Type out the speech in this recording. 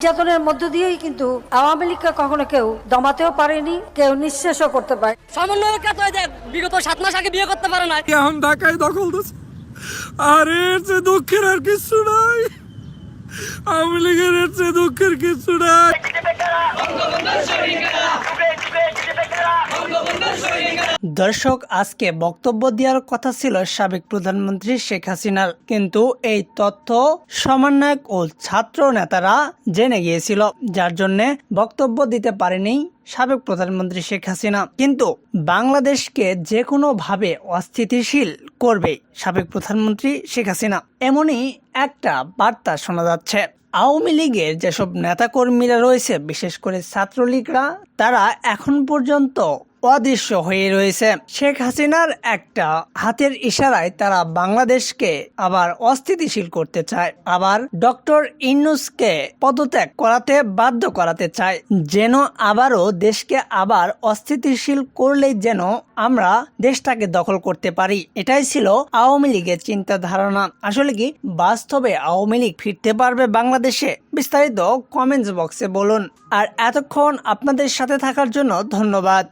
নির্যাতনের মধ্য দিয়েই কিন্তু আওয়ামী লীগকে কখনো কেউ দমাতেও পারেনি কেউ নিঃশেষও করতে পারে সামান্য বিগত সাত মাস আগে বিয়ে করতে পারে না এখন ঢাকায় দখল দিচ্ছে। আর এর চেয়ে দুঃখের আর কিছু নাই। আওয়ামী লীগের এর চেয়ে দুঃখের কিছু নাই। দর্শক, আজকে বক্তব্য দেওয়ার কথা ছিল সাবেক প্রধানমন্ত্রী শেখ হাসিনার। কিন্তু এই তথ্য সমন্বয়ক ও ছাত্র নেতারা জেনে গিয়েছিল, যার জন্য বক্তব্য দিতে পারেনি সাবেক প্রধানমন্ত্রী শেখ হাসিনা। কিন্তু বাংলাদেশকে যে কোনো ভাবে অস্থিতিশীল করবে সাবেক প্রধানমন্ত্রী শেখ হাসিনা, এমনই একটা বার্তা শোনা যাচ্ছে। আওয়ামী লীগের যেসব নেতাকর্মীরা রয়েছে, বিশেষ করে ছাত্রলীগরা, তারা এখন পর্যন্ত অদৃশ্য হয়ে রয়েছে। শেখ হাসিনার একটা হাতের ইশারায় তারা বাংলাদেশকে আবার অস্থিতিশীল করতে চায়। আবার ডক্টর ইন্নুসকে পদত্যাগ করাতে বাধ্য করাতে চায়। যেন আবারও দেশকে আবার অস্থিতিশীল করলেই যেন আমরা দেশটাকে দখল করতে পারি। এটাই ছিল আওয়ামী লীগের চিন্তা ধারণা আসলে কি? বাস্তবে আওয়ামী লীগ ফিরতে পারবে বাংলাদেশে? বিস্তারিত কমেন্টস বক্সে বলুন। আর এতক্ষণ আপনাদের সাথে থাকার জন্য ধন্যবাদ।